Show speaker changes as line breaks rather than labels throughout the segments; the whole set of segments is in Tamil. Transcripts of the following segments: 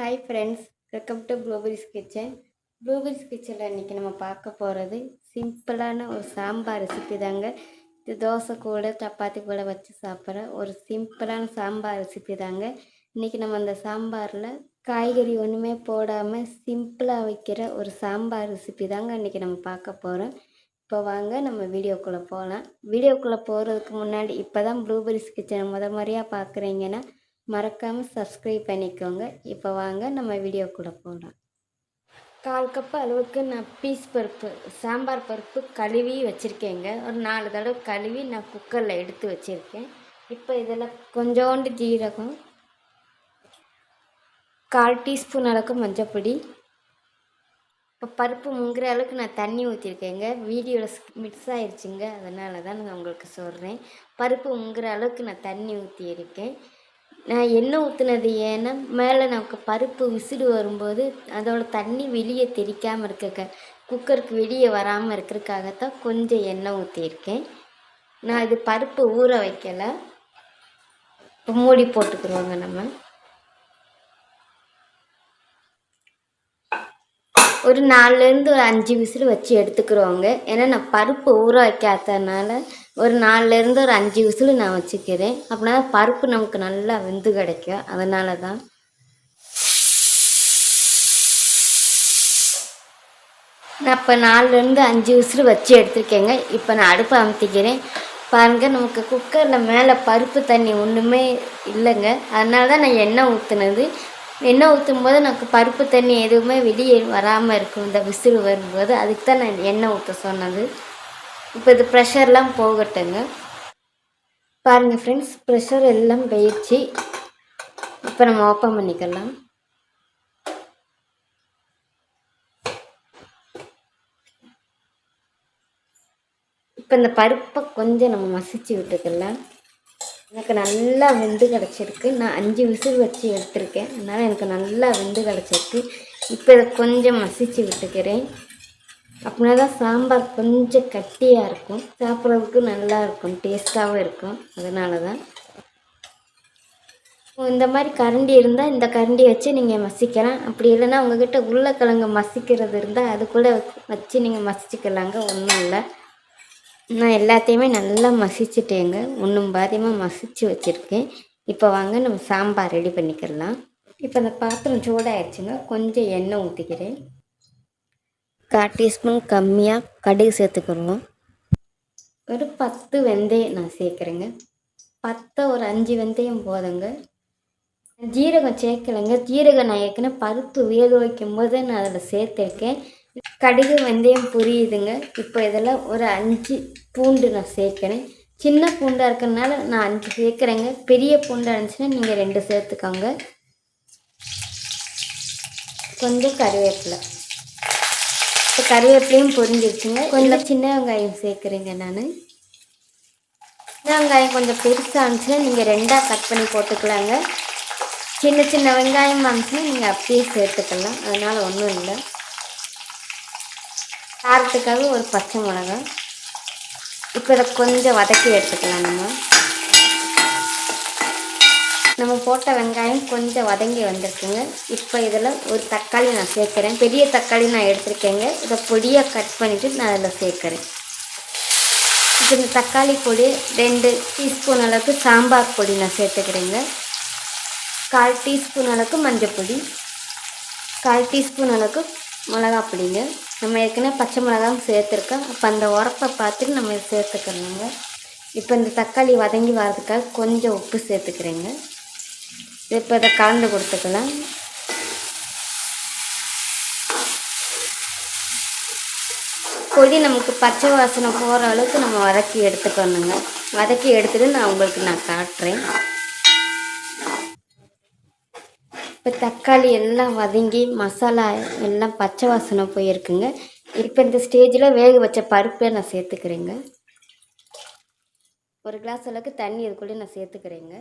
Hi friends welcome to Blueberry's kitchen Blueberry's கிச்சனில் இன்றைக்கி நம்ம பார்க்க போகிறது சிம்பிளான ஒரு சாம்பார் ரெசிபி தாங்க. இது தோசை கூட சப்பாத்தி கூட வச்சு சாப்பிட்ற ஒரு சிம்பிளான சாம்பார் ரெசிபி தாங்க. இன்றைக்கி நம்ம அந்த சாம்பாரில் காய்கறி ஒன்றுமே போடாமல் சிம்பிளாக வைக்கிற ஒரு சாம்பார் ரெசிபி தாங்க இன்றைக்கி நம்ம பார்க்க போகிறோம் இப்போ வாங்க நம்ம வீடியோக்குள்ளே போகலாம். வீடியோக்குள்ளே போகிறதுக்கு முன்னாடி இப்போ தான் ப்ளூபெரிஸ் கிச்சனை முத முறையாக பார்க்குறீங்கன்னா மறக்காமல் சப்ஸ்கிரைப் பண்ணிக்கோங்க. இப்போ வாங்க நம்ம வீடியோ கூட போகலாம் கால் கப்பு அளவுக்கு நான் பீஸ் பருப்பு சாம்பார் பருப்பு கழுவி வச்சுருக்கேங்க. ஒரு நாலு தடவை கழுவி நான் குக்கரில் எடுத்து வச்சுருக்கேன். இப்போ இதில் கொஞ்சோண்டு ஜீரகம் கால் டீஸ்பூன் அளவுக்கு மஞ்சப்பொடி இப்போ பருப்பு முங்குற அளவுக்கு நான் தண்ணி ஊற்றிருக்கேங்க வீடியோவில் மிக்ஸ் ஆயிடுச்சுங்க அதனால தான் நான் உங்களுக்கு சொல்கிறேன் பருப்பு முங்குற அளவுக்கு நான் தண்ணி ஊற்றியிருக்கேன் நான் எண்ணெய் ஊற்றுனது ஏன்னா மேலே நமக்கு பருப்பு விசிடு வரும்போது அதோட தண்ணி வெளியே தெரிக்காமல் இருக்க குக்கருக்கு வெளியே வராமல் இருக்கிறதுக்காகத்தான் கொஞ்சம் எண்ணெய் ஊற்றியிருக்கேன் நான் இது பருப்பு ஊற வைக்கலை. மூடி போட்டுக்கிறோங்க நம்ம. ஒரு நாலுலேருந்து ஒரு அஞ்சு விசில் வச்சு எடுத்துக்கிறோங்க ஏன்னா நான் பருப்பு ஊற வைக்காததுனால ஒரு நாலுலேருந்து ஒரு அஞ்சு விசில் நான் வச்சுக்கிறேன். அப்படின்னா பருப்பு நமக்கு நல்லா வெந்து கிடைக்கும். அதனால தான் நான் இப்போ நாலுலேருந்து அஞ்சு விசில் வச்சு எடுத்துருக்கேங்க. இப்போ நான் அடுப்பை அமுத்திக்கிறேன். பாருங்கள் நமக்கு குக்கரில் மேலே பருப்பு தண்ணி ஒன்றுமே இல்லைங்க. அதனால தான் நான் எண்ணெய் ஊற்றுனது எண்ணெய் ஊற்றும் போது நமக்கு பருப்பு தண்ணி எதுவுமே வெளியே வராமல் இருக்கும். இந்த விசில் வரும்போது. அதுக்கு தான் நான் எண்ணெய் ஊற்ற சொன்னது. இப்போ இது ப்ரெஷர்லாம் போகட்டுங்க. பாருங்கள் ஃப்ரெண்ட்ஸ் ப்ரெஷர் எல்லாம் போயிடுச்சு. இப்போ நம்ம ஓப்பன் பண்ணிக்கலாம். இப்போ இந்த பருப்பை கொஞ்சம் நம்ம மசிச்சு விட்டுக்கலாம். எனக்கு நல்லா வெந்து கிடச்சிருக்கு. நான் அஞ்சு விசில் வச்சு எடுத்திருக்கேன். அதனால் எனக்கு நல்லா வெந்து கிடச்சிருக்கு. இப்போ இதை கொஞ்சம் மசிச்சு விட்டுக்கிறேன். அப்படின்னா தான் சாம்பார் கொஞ்சம் கட்டியாக இருக்கும். சாப்பிட்றதுக்கு நல்லா இருக்கும். டேஸ்ட்டாகவும் இருக்கும். அதனால தான். இந்த மாதிரி கரண்டி இருந்தால் இந்த கரண்டி வச்சு நீங்கள் மசிக்கலாம். அப்படி இல்லைன்னா உங்ககிட்ட உருளைக்கிழங்கு மசிக்கிறது இருந்தால் அது கூட வச்சு நீங்கள் மசிச்சுக்கலாங்க. ஒன்றும் இல்லை. நான் எல்லாத்தையுமே நல்லா மசிச்சுட்டேங்க. ஒன்றும் பாதியமாக மசிச்சு வச்சுருக்கேன். இப்போ வாங்க நம்ம சாம்பார் ரெடி பண்ணிக்கலாம். இப்போ அந்த பாத்திரம் சூடாயிடுச்சுங்க கொஞ்சம் எண்ணெய் ஊற்றிக்கிறேன் கால் டீஸ்பூன் கம்மியாக கடுகு சேர்த்துக்கிறோம் ஒரு பத்து வெந்தயம் நான் சேர்க்குறேங்க. பத்தை ஒரு அஞ்சு வெந்தயம் போதுங்க. ஜீரகம் சேர்க்கலைங்க. ஜீரகம் நான் ஏற்கனவே பருப்பு வேக வைக்கும் போது நான் அதில் சேர்த்துருக்கேன். கடுகு வெந்தயம் புரியுதுங்க. இப்போ இதில் ஒரு அஞ்சு பூண்டு நான் சேர்க்குறேன். சின்ன பூண்டாக இருக்கிறதுனால நான் அஞ்சு சேர்க்குறேங்க. பெரிய பூண்டாக இருந்துச்சுன்னா நீங்கள் ரெண்டு சேர்த்துக்கோங்க. கொஞ்சம் கருவேப்பிலை. இப்போ கருவேப்பிலையும் பொரிஞ்சிருச்சுங்க. கொஞ்சம் சின்ன வெங்காயம் சேர்க்குறேங்க நான். சின்ன வெங்காயம் கொஞ்சம் பெருசாக இருந்துச்சுன்னா நீங்கள் ரெண்டாக கட் பண்ணி போட்டுக்கலாங்க. சின்ன சின்ன வெங்காயம் இருந்துச்சுன்னா நீங்கள் அப்படியே சேர்த்துக்கலாம். அதனால் ஒன்றும் இல்லை. காரத்துக்காக ஒரு பச்சை மிளகாய். இப்போ இதை கொஞ்சம் வதக்கி எடுத்துக்கலாம் நம்ம. நம்ம போட்ட வெங்காயம் கொஞ்சம் வதங்கி வந்திருக்குங்க. இப்போ இதில் ஒரு தக்காளி நான் சேர்க்குறேன். பெரிய தக்காளி நான் எடுத்திருக்கேங்க. இதை பொடியாக கட் பண்ணிவிட்டு நான் அதில் சேர்க்குறேன். இப்போ இந்த தக்காளி பொடி ரெண்டு டீஸ்பூன் அளவுக்கு சாம்பார் பொடி நான் சேர்த்துக்கிறேங்க. கால் டீஸ்பூன் அளவுக்கு மஞ்சள் பொடி. கால் டீஸ்பூன் அளவுக்கு மிளகா பொடிங்க. நம்ம ஏற்கனவே பச்சை மிளகாவும் சேர்த்துருக்கோம். அப்போ அந்த உரப்பை பார்த்துட்டு நம்ம சேர்த்துக்கிறோங்க இப்போ இந்த தக்காளி வதங்கி வர்றதுக்காக கொஞ்சம் உப்பு சேர்த்துக்கிறேங்க. இப்போ இதை கலந்து கொடுத்துக்கலாம். கொதி நமக்கு பச்சை வாசனை போகிற அளவுக்கு நம்ம வதக்கி எடுத்துக்கணுங்க. வதக்கி எடுத்துட்டு நான் உங்களுக்கு நான் காட்டுறேன். இப்போ தக்காளி எல்லாம் வதங்கி மசாலா எல்லாம் பச்சை வாசனை போயிருக்குங்க. இப்போ இந்த ஸ்டேஜில் வேக வச்ச பருப்பை நான் சேர்த்துக்கிறேங்க. ஒரு கிளாஸ் அளவுக்கு தண்ணி இதுக்குள்ளே நான் சேர்த்துக்கிறேங்க.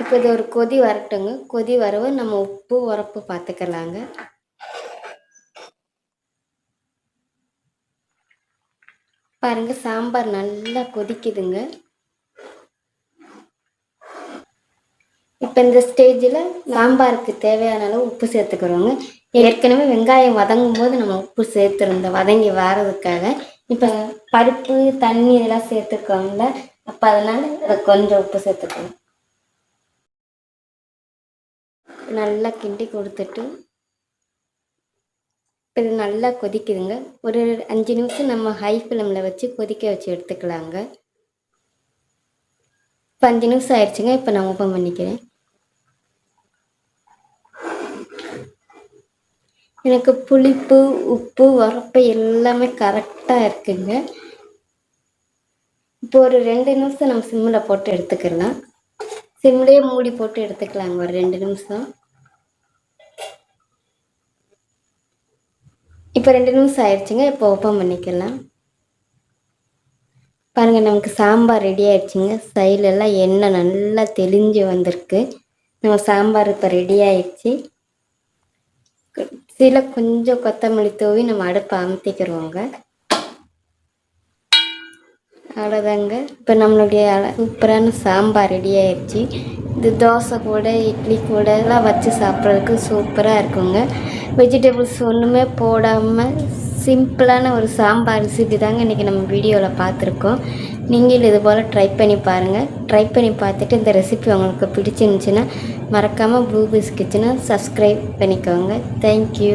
இப்போ இது ஒரு கொதி வரட்டுங்க. கொதி வரவு நம்ம உப்பு உரப்பு பார்த்துக்கலாங்க பாருங்கள் சாம்பார் நல்லா கொதிக்குதுங்க. இப்போ இந்த ஸ்டேஜில் சாம்பாருக்கு தேவையான அளவு உப்பு சேர்த்துக்கிறோங்க. ஏற்கனவே வெங்காயம் வதங்கும் போது நம்ம உப்பு சேர்த்துருந்தோம். வதங்கி வரதுக்காக. இப்போ பருப்பு தண்ணி இதெல்லாம் சேர்த்துருக்கோம்ல அப்போ அதனால அதை கொஞ்சம் உப்பு சேர்த்துக்கணும் நல்லா கிண்டி கொடுத்துட்டு இப்போ இது நல்லா கொதிக்குதுங்க. ஒரு அஞ்சு நிமிஷம் நம்ம ஹை ஃப்ளேமில் வச்சு கொதிக்க வச்சு எடுத்துக்கலாங்க. இப்போ அஞ்சு நிமிஷம் ஆயிடுச்சுங்க இப்போ நான் ஓப்பன் பண்ணிக்கிறேன். எனக்கு புளிப்பு உப்பு உரப்பு எல்லாமே கரெக்டாக இருக்குங்க. இப்போ ஒரு ரெண்டு நிமிஷம் நம்ம சிம்மில் போட்டு எடுத்துக்கலாம். சிம்லேயே மூடி போட்டு எடுத்துக்கலாங்க ஒரு ரெண்டு நிமிஷம். இப்போ ரெண்டு நிமிஷம் ஆயிடுச்சுங்க இப்போ ஓப்பன் பண்ணிக்கலாம். பாருங்கள் நமக்கு சாம்பார் ரெடி ஆயிடுச்சுங்க. சைடுல எல்லாம் எண்ணெய் நல்லா தெளிஞ்சு வந்திருக்கு. நம்ம சாம்பார் இப்போ ரெடி ஆயிடுச்சு. சில கொஞ்சம் கொத்தமல்லி தூவி நம்ம அடுப்பை அமுத்திக்கிறோங்க அவ்வளோதாங்க இப்போ நம்மளுடைய சூப்பரான சாம்பார் ரெடி ஆயிடுச்சு இது தோசை கூட இட்லி கூட எல்லாம் வச்சு சாப்பிட்றதுக்கு சூப்பராக இருக்குங்க. வெஜிடபிள்ஸ் ஒன்றுமே போடாமல் சிம்பிளான ஒரு சாம்பார் ரெசிபி தாங்க இன்றைக்கி நம்ம வீடியோவில் பார்த்துருக்கோம். நீங்களும் இது போல் ட்ரை பண்ணி பாருங்கள் ட்ரை பண்ணி பார்த்துட்டு இந்த ரெசிபி உங்களுக்கு பிடிச்சிருந்துச்சின்னா மறக்காமல் ப்ளூபிஸ் கிச்சனை சப்ஸ்கிரைப் பண்ணிக்கோங்க. தேங்க்யூ